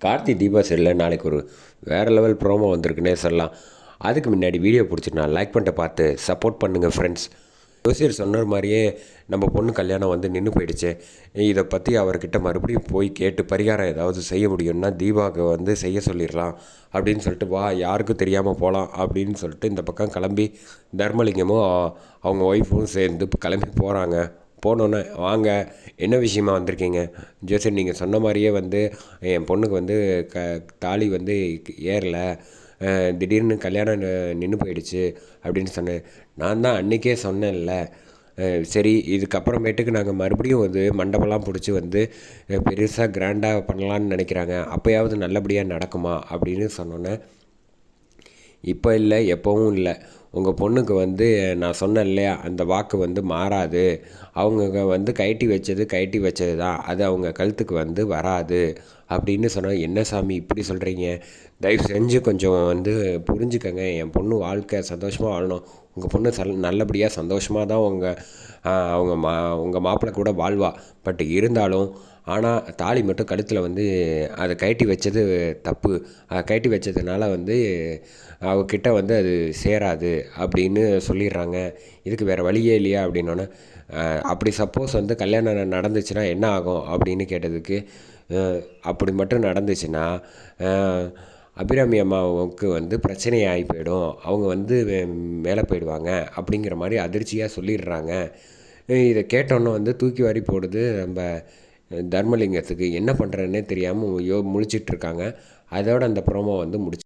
கார்த்தி தீபா சைடில் நாளைக்கு ஒரு வேறு லெவல் ப்ரோமோ வந்திருக்குன்னே சொல்லலாம். அதுக்கு முன்னாடி வீடியோ பிடிச்சிட்டு நான் லைக் பண்ணிட்டு பார்த்து சப்போர்ட் பண்ணுங்கள் ஃப்ரெண்ட்ஸ் ஜோசியர் சொன்ன மாதிரியே நம்ம பொண்ணு கல்யாணம் வந்து நின்று போயிடுச்சு. இதை பற்றி அவர்கிட்ட மறுபடியும் போய் கேட்டு பரிகாரம் ஏதாவது செய்ய முடியும்னா தீபாவுக்கு வந்து செய்ய சொல்லிடலாம் அப்படின்னு சொல்லிட்டு வா யாருக்கும் தெரியாமல் போகலாம் அப்படின்னு சொல்லிட்டு இந்த பக்கம் கிளம்பி தர்மலிங்கமும் அவங்க ஒய்ஃபும் சேர்ந்து கிளம்பி போகிறாங்க போனோன்னே வாங்க என்ன விஷயமா வந்திருக்கீங்க? ஜோசர் நீங்கள் சொன்ன மாதிரியே வந்து என் பொண்ணுக்கு வந்து க தாலி வந்து ஏறலை. திடீர்னு கல்யாணம் நின்று போயிடுச்சு அப்படின்னு சொன்னேன். நான் தான் அன்றைக்கே சொன்னேன்ல. சரி இதுக்கப்புறமேட்டுக்கு நாங்கள் மறுபடியும் வந்து மண்டபம்லாம் பிடிச்சி வந்து பெருசாக கிராண்டாக பண்ணலான்னு நினைக்கிறாங்க. அப்போயாவது நல்லபடியாக நடக்குமா அப்படின்னு சொன்னோன்னே இப்போ இல்லை எப்போவும் இல்லை. உங்கள் பொண்ணுக்கு வந்து நான் சொன்னேன் இல்லையா அந்த வாக்கு வந்து மாறாது. அவங்க வந்து கைட்டி வச்சது கைட்டி வச்சது தான் அது அவங்க கழுத்துக்கு வந்து வராது. அப்படின்னு சொன்னால் என்ன சாமி இப்படி சொல்கிறீங்க தயவு செஞ்சு கொஞ்சம் வந்து புரிஞ்சுக்கங்க. என் பொண்ணு வாழ்க்கை சந்தோஷமாக வாழணும். உங்கள் பொண்ணு சல் நல்லபடியாக சந்தோஷமாக தான் உங்கள் அவங்க மா உங்கள் மாப்பிள்ளை கூட வாழ்வா. பட் இருந்தாலும் ஆனால் தாலி மட்டும் கழுத்தில் வந்து அதை கழட்டி வச்சது தப்பு. அதை கழட்டி வச்சதுனால வந்து அவகிட்ட வந்து அது சேராது அப்படின்னு சொல்லிடுறாங்க. இதுக்கு வேறு வழியே இல்லையா? அப்படின்னோன்னே அப்படி சப்போஸ் வந்து கல்யாணம் நடந்துச்சுன்னா என்ன ஆகும்? அப்படின்னு கேட்டதுக்கு அப்படி மட்டும் நடந்துச்சுன்னா அபிராமி அம்மாவுக்கு வந்து பிரச்சனை ஆகி போயிடும். அவங்க வந்து மேலே போயிடுவாங்க அப்படிங்கிற மாதிரி அதிர்ச்சியாக சொல்லிடுறாங்க. இதை கேட்டோன்னே வந்து தூக்கி வாரி போடுது நம்ம தர்மலிங்கத்துக்கு. என்ன பண்ணுறதுனே தெரியாமல் யோ முழிச்சிட்ருக்காங்க அதோட அந்த ப்ரோமோ வந்து முடிச்சு